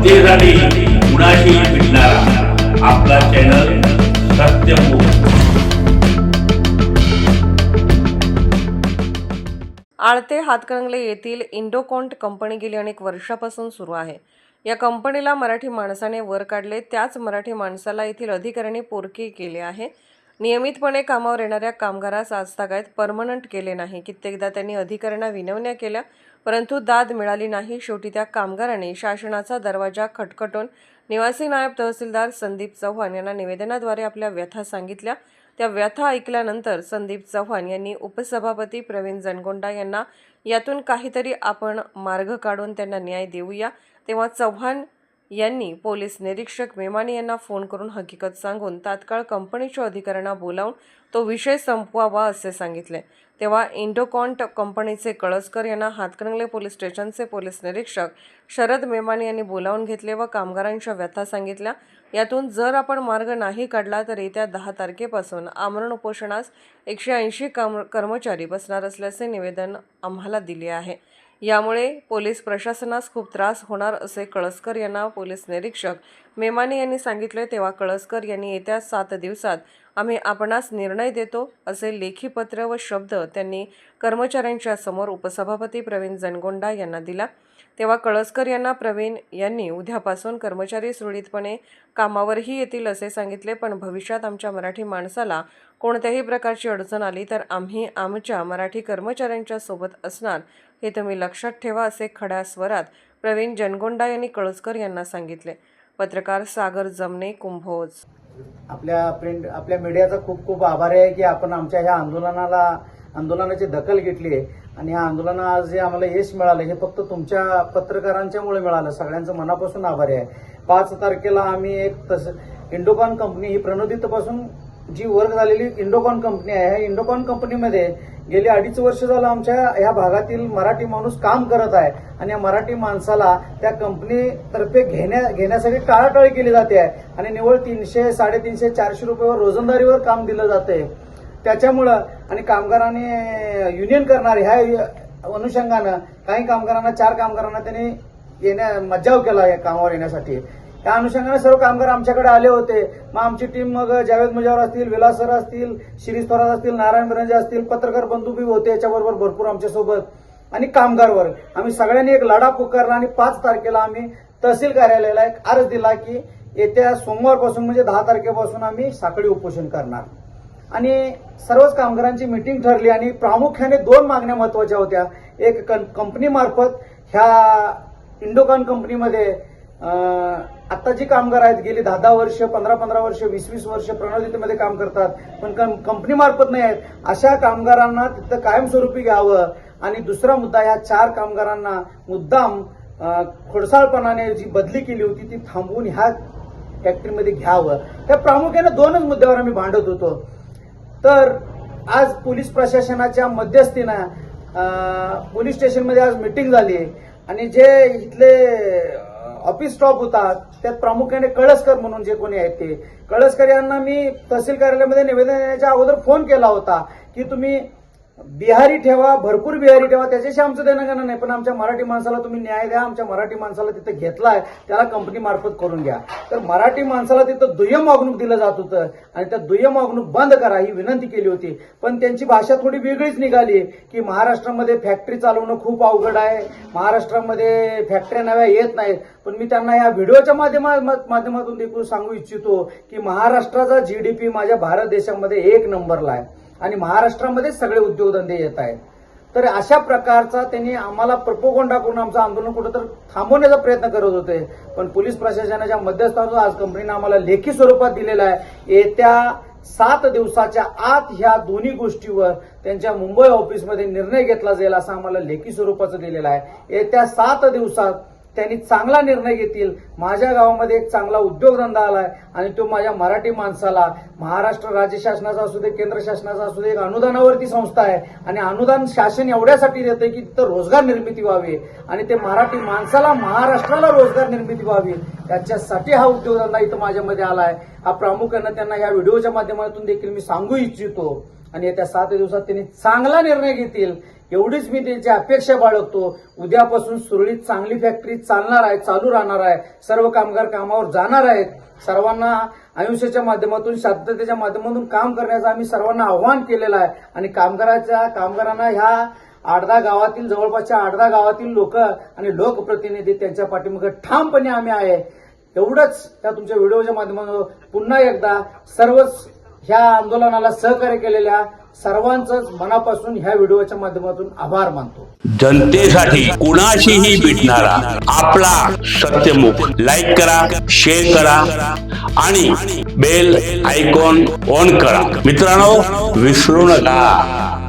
सत्य कुणाशी भेटणारा आपला चॅनल सत्यमुख आळते हातकणंगले येथील इंडोकॉन्ट कंपनी गेली अनेक वर्षापासून सुरू आहे. या कंपनीला मराठी माणसाने वर काढले. त्याच मराठी माणसाला येथील अधिकाऱ्यांनी पोरकी केले आहे. नियमितपणे कामावर येणाऱ्या कामगारास आजतागायत परमनंट केले नाही. कित्येकदा त्यांनी अधिकाऱ्यांना विनवण्या केल्या. परंतु दाद मिळाली नाही. शेवटी त्या कामगाराने शासनाचा दरवाजा खटखटून निवासी नायब तहसीलदार संदीप चव्हाण यांना निवेदनाद्वारे आपल्या व्यथा सांगितल्या. त्या व्यथा ऐकल्यानंतर संदीप चव्हाण यांनी उपसभापती प्रवीण जनगोंडा यांना यातून काहीतरी आपण मार्ग काढून त्यांना न्याय देऊया. तेव्हा चव्हाण यांनी पोलीस निरीक्षक मेमानी यांना फोन करून हकीकत सांगून तात्काळ कंपनीच्या अधिकाऱ्यांना बोलावून तो विषय संपवावा असे सांगितले. तेव्हा इंडोकॉन्ट कंपनीचे कळसकर यांना हातकणंगले पोलीस स्टेशनचे पोलीस निरीक्षक शरद मेमानी यांनी बोलावून घेतले व कामगारांच्या व्यथा सांगितल्या. यातून जर आपण मार्ग नाही काढला तर येत्या दहा तारखेपासून आमरण उपोषणास एकशे ऐंशी कर्मचारी बसणार असल्याचे निवेदन आम्हाला दिले आहे. यामुळे पोलीस प्रशासनास खूप त्रास होणार असे कळसकर यांना पोलीस निरीक्षक मेमानी यांनी सांगितले तेव्हा कळसकर यांनी येत्या सात दिवसात आम्ही आपणास निर्णय देतो असे लेखी पत्र व शब्द त्यांनी कर्मचाऱ्यांच्या समोर उपसभापती प्रवीण जनगोंडा यांना दिला. तेव्हा कळसकर यांना प्रवीण यांनी उद्यापासून कर्मचारी सुरळीतपणे कामावरही येतील असे सांगितले पण भविष्यात आमच्या मराठी माणसाला कोणत्याही प्रकारची अडचण आली तर आम्ही आमच्या मराठी कर्मचाऱ्यांच्या सोबत असणार हे तुम्ही लक्षात ठेवा असे खड्या स्वरात प्रवीण जनगोंडा यांनी कळसकर यांना सांगितले. पत्रकार सागर जमने कुंभोज. आपल्या प्रिंट आपल्या मीडियाचा खूप खूप आभारी आहे की आपण आमच्या ह्या आंदोलनाला आंदोलनाची दखल घेतली आहे. आणि ह्या आंदोलना आज जे आम्हाला यश मिळालं हे फक्त तुमच्या पत्रकारांच्यामुळे मिळालं. सगळ्यांचं मनापासून आभारी आहे. पाच तारखेला आम्ही एक तस इंडोकॉन कंपनी ही प्रणोदितपासून जी वर्क झालेली इंडोकॉन कंपनी आहे ह्या इंडोकॉन कंपनीमध्ये गेली अडीच वर्ष झालं आमच्या ह्या भागातील मराठी माणूस काम करत आहे आणि या मराठी माणसाला त्या कंपनीतर्फे घेण्या घेण्यासाठी टाळाटाळी केली जाते आहे. आणि निवळ तीनशे साडेतीनशे चारशे रुपयावर रोजंदारीवर काम दिलं जाते. त्याच्यामुळं आणि कामगारांनी युनियन करणार ह्या अनुषंगानं काही कामगारांना चार कामगारांना त्यांनी येण्या मज्जाव केला या कामावर येण्यासाठी. त्या अनुषंगाने सर्व कामगार आमच्याकडे आले होते. मग आमची टीम मग जावेद मुजावर असतील विलास सर असतील शिरीष थोरात असतील नारायण बिरंजे असतील पत्रकार बंधू बी होते याच्याबरोबर भरपूर आमच्यासोबत. आणि कामगार वर्ग आम्ही सगळ्यांनी एक लढा पुकारला आणि पाच तारखेला आम्ही तहसील कार्यालयाला एक अर्ज दिला की येत्या सोमवारपासून म्हणजे दहा तारखेपासून आम्ही साखळी उपोषण करणार. आणि सर्वच कामगारांची मिटिंग ठरली आणि प्रामुख्याने दोन मागण्या महत्त्वाच्या होत्या. एक कंपनीमार्फत ह्या इंडोकॉन कंपनीमध्ये आता जे कामगार आहेत गेली दहा दहा वर्ष पंधरा पंधरा वर्ष वीस वीस वर्ष प्रणोदितीमध्ये काम करतात पण कंपनी मार्फत नाही आहेत. अशा कामगारांना तिथं कायमस्वरूपी घ्यावं. आणि दुसरा मुद्दा ह्या चार कामगारांना मुद्दाम खोडसाळपणाने जी बदली केली होती ती थांबवून ह्या फॅक्टरीमध्ये घ्यावं. त्या प्रामुख्याने दोनच मुद्द्यावर आम्ही भांडत होतो. तर आज पोलीस प्रशासनाच्या मध्यस्थीनं पोलीस स्टेशनमध्ये आज मिटिंग झाली आणि जे इथले ऑफिस स्टॉप होता त्यात प्रामुख्याने कळसकर म्हणून जे कोणी आहेत ते. कळसकर यांना मी तहसील कार्यालयामध्ये निवेदन देण्याच्या अगोदर फोन केला होता की तुम्ही बिहारी ठेवा भरपूर बिहारी ठेवा त्याच्याशी आमचं देणं घेणं नाही पण आमच्या मराठी माणसाला तुम्ही न्याय द्या आमच्या मराठी माणसाला तिथं घेतलाय त्याला कंपनी मार्फत करून घ्या. तर मराठी माणसाला तिथं दुय्यम वागणूक दिलं जात होतं आणि त्या दुय्यम वागणूक बंद करा ही विनंती केली होती. पण त्यांची भाषा थोडी वेगळीच निघाली की महाराष्ट्रामध्ये फॅक्टरी चालवणं खूप अवघड आहे महाराष्ट्रामध्ये फॅक्टऱ्या नव्या येत नाहीत. पण मी त्यांना या व्हिडिओच्या माध्यमा माध्यमातून देखील सांगू इच्छितो की महाराष्ट्राचा जीडीपी माझ्या भारत देशामध्ये एक नंबरला आहे. आणि महाराष्ट्रामध्ये सगळे उद्योगधंदे येत आहेत. तर अशा प्रकारचा त्यांनी आम्हाला प्रपोगोंडा करून आमचं आंदोलन कुठं तर थांबवण्याचा प्रयत्न करत होते. पण पोलीस प्रशासनाच्या मध्यस्थातून आज कंपनीनं आम्हाला लेखी स्वरूपात दिलेला आहे येत्या सात दिवसाच्या आत ह्या दोन्ही गोष्टीवर त्यांच्या मुंबई ऑफिसमध्ये निर्णय घेतला जाईल असं आम्हाला लेखी स्वरूपाचं दिलेलं आहे. येत्या सात दिवसात त्यांनी चांगला निर्णय घेतील. माझ्या गावामध्ये एक चांगला उद्योगधंदा आलाय आणि तो माझ्या मराठी माणसाला महाराष्ट्र राज्य शासनाचा असू दे केंद्र शासनाचा असू दे एक अनुदानावरती संस्था आहे. आणि अनुदान शासन एवढ्यासाठी देते की तिथं रोजगार निर्मिती व्हावी. आणि ते मराठी माणसाला महाराष्ट्राला रोजगार निर्मिती व्हावी. त्याच्यासाठी हा उद्योगधंदा इथं माझ्यामध्ये आलाय. हा प्रामुख्यानं त्यांना या व्हिडिओच्या माध्यमातून देखील मी सांगू इच्छितो. आणि येत्या सात दिवसात त्यांनी चांगला निर्णय घेतील. एवढीच मी त्यांची अपेक्षा बाळगतो. उद्यापासून सुरळीत चांगली फॅक्टरी चालणार आहे चालू राहणार आहे. सर्व कामगार कामावर जाणार आहेत. सर्वांना आयुष्याच्या माध्यमातून शांततेच्या माध्यमातून काम करण्याचं आम्ही सर्वांना आव्हान केलेलं आहे. आणि कामगाराच्या कामगारांना ह्या आडदा गावातील जवळपासच्या आडदा गावातील लोक आणि लोकप्रतिनिधी त्यांच्या पाठीमागे ठामपणे आम्ही आहे. एवढंच त्या तुमच्या व्हिडिओच्या माध्यमातून पुन्हा एकदा सर्वच ह्या आंदोलनाला सहकार्य केलेल्या सर्वांचंच मनापासून ह्या व्हिडिओच्या माध्यमातून आभार मानतो. जनतेसाठी कुणाशीही भेटणारा आपला सत्यमुख लाईक करा शेअर करा आणि बेल आयकॉन ऑन करा. मित्रांनो विसरू नका.